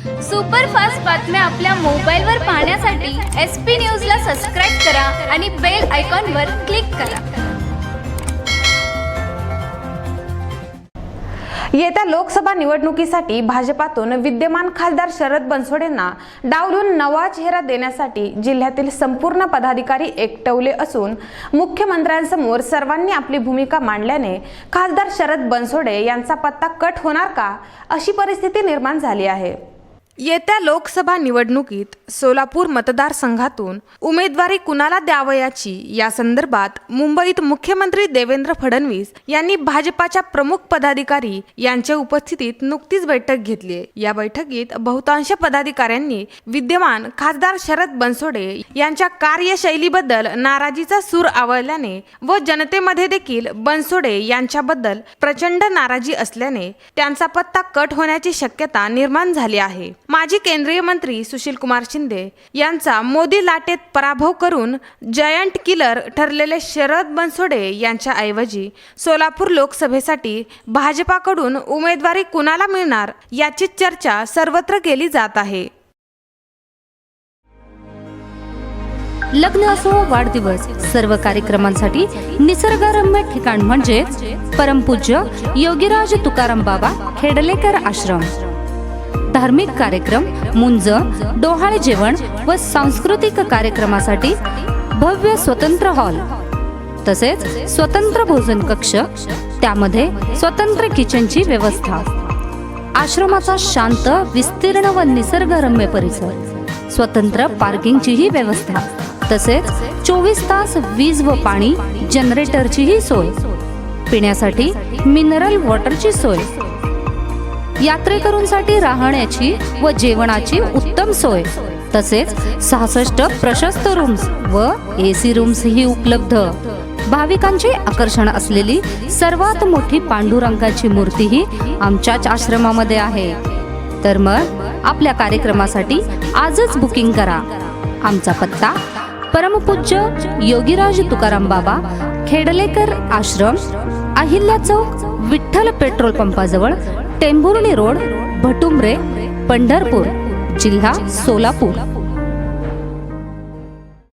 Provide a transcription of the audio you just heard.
Superfast बातम्या आपल्या मोबाईलवर पाहण्यासाठी एस पी न्यूजला सबस्क्राईब करा आणि बेल आयकॉनवर क्लिक करा. येत्या लोकसभा निवडणुकीसाठी भाजपातून विद्यमान खासदार शरद बनसोडेंना डावलून नवा चेहरा देण्यासाठी जिल्ह्यातील संपूर्ण पदाधिकारी एकटवले असून मुख्यमंत्र्यांसमोर सर्वांनी आपली भूमिका मांडल्याने खासदार शरद बनसोडे यांचा पत्ता कट होणार का अशी परिस्थिती निर्माण झाली आहे. येत्या लोकसभा निवडणुकीत सोलापूर मतदारसंघातून उमेदवारी कुणाला द्यावयाची या संदर्भात मुंबईत मुख्यमंत्री देवेंद्र फडणवीस यांनी भाजपाच्या प्रमुख पदाधिकारी यांच्या उपस्थितीत नुकतीच बैठक घेतली आहे. या बैठकीत बहुतांश पदाधिकाऱ्यांनी विद्यमान खासदार शरद बनसोडे यांच्या कार्यशैलीबद्दल नाराजीचा सूर आवळल्याने व जनतेमध्ये देखील बनसोडे यांच्याबद्दल प्रचंड नाराजी असल्याने त्यांचा पत्ता कट होण्याची शक्यता निर्माण झाली आहे माजी केंद्रीय मंत्री सुशील कुमार शिंदे यांचा मोदी लाटेत पराभव करून जयंट किलर ठरलेले शरद बनसोडे यांच्या ऐवजी सोलापूर लोकसभेसाठी भाजपाकडून उमेदवारी कुणाला मिळणार याची चर्चा सर्वत्र केली जात आहे. लग्न असो वाढदिवस सर्व कार्यक्रमांसाठी निसर्गरम्य ठिकाण म्हणजे परमपूज्य योगीराज तुकाराम बाबा खेडलेकर आश्रम. धार्मिक कार्यक्रम मुंज डोहाळे जेवण व सांस्कृतिक कार्यक्रमासाठी भव्य स्वतंत्र हॉल. तसेच स्वतंत्र भोजन कक्ष त्यामध्ये स्वतंत्र किचनची व्यवस्था. आश्रमाचा शांत विस्तीर्ण व निसर्गरम्य परिसर. स्वतंत्र पार्किंगचीही व्यवस्था. तसेच चोवीस तास वीज व पाणी जनरेटरचीही सोय. पिण्यासाठी मिनरल वॉटरची सोय. यात्रेकरूंसाठी राहण्याची व जेवणाची उत्तम सोय. तसेच सहासष्ट प्रशस्त रूम्स व ए रूम्स ही उपलब्ध. भाविकांचे आकर्षण असलेली सर्वात मोठी पांडुरंगाची मूर्तीही आमच्याच आश्रमामध्ये आहे. तर मग आपल्या कार्यक्रमासाठी आजच बुकिंग करा. आमचा पत्ता परमपूज्य योगीराज तुकाराम बाबा खेडलेकर आश्रम अहिल्या चौक विठ्ठल पेट्रोल पंपाजवळ टेंभुर्णी रोड भटुंबरे पंढरपूर जिल्हा सोलापूर.